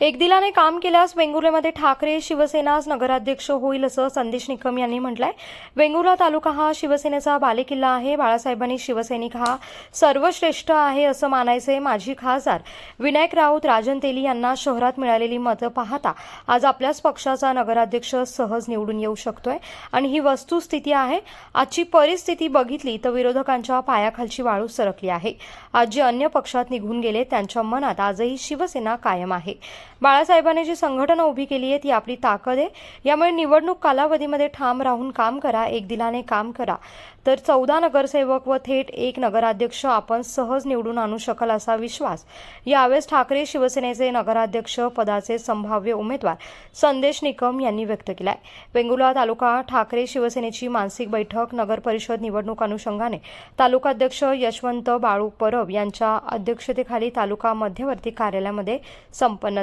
एक दिलाने काम केल्यास वेंगुर्लेमध्ये ठाकरे शिवसेनाच नगराध्यक्ष होईल असं संदेश निकम यांनी म्हटलंय. वेंगुर्ला तालुका हा शिवसेनेचा बालेकिल्ला आहे. बाळासाहेबांनी शिवसैनिक हा सर्वश्रेष्ठ आहे असं मानायचे माजी खासदार विनायक राऊत राजन तेली यांना शहरात मिळालेली मतं पाहता आज आपल्याच पक्षाचा नगराध्यक्ष सहज निवडून येऊ शकतोय. आणि ही वस्तुस्थिती आहे. आजची परिस्थिती बघितली तर विरोधकांच्या पायाखालची वाळू सरकली आहे. आज जे अन्य पक्षात निघून गेले त्यांच्या मनात आजही शिवसेना कायम आहे. बाळासाहेबांनी जी संघटना उभी केली आहे ती आपली ताकद आहे. यामुळे निवडणूक कालावधीमध्ये ठाम राहून काम करा एक दिलाने काम करा. तर चौदा नगरसेवक व थेट एक नगराध्यक्ष आपण सहज निवडून आणू शकल असा विश्वास. यावेळेस ठाकरे शिवसेनेचे नगराध्यक्ष पदाचे संभाव्य उमेदवार संदेश निकम यांनी व्यक्त केलाय. वेंगुला तालुका ठाकरे शिवसेनेची मानसिक बैठक नगर परिषद निवडणूक अनुषंगाने. तालुकाध्यक्ष यशवंत बाळू परब यांच्या अध्यक्षतेखाली तालुका मध्यवर्ती कार्यालयामध्ये संपन्न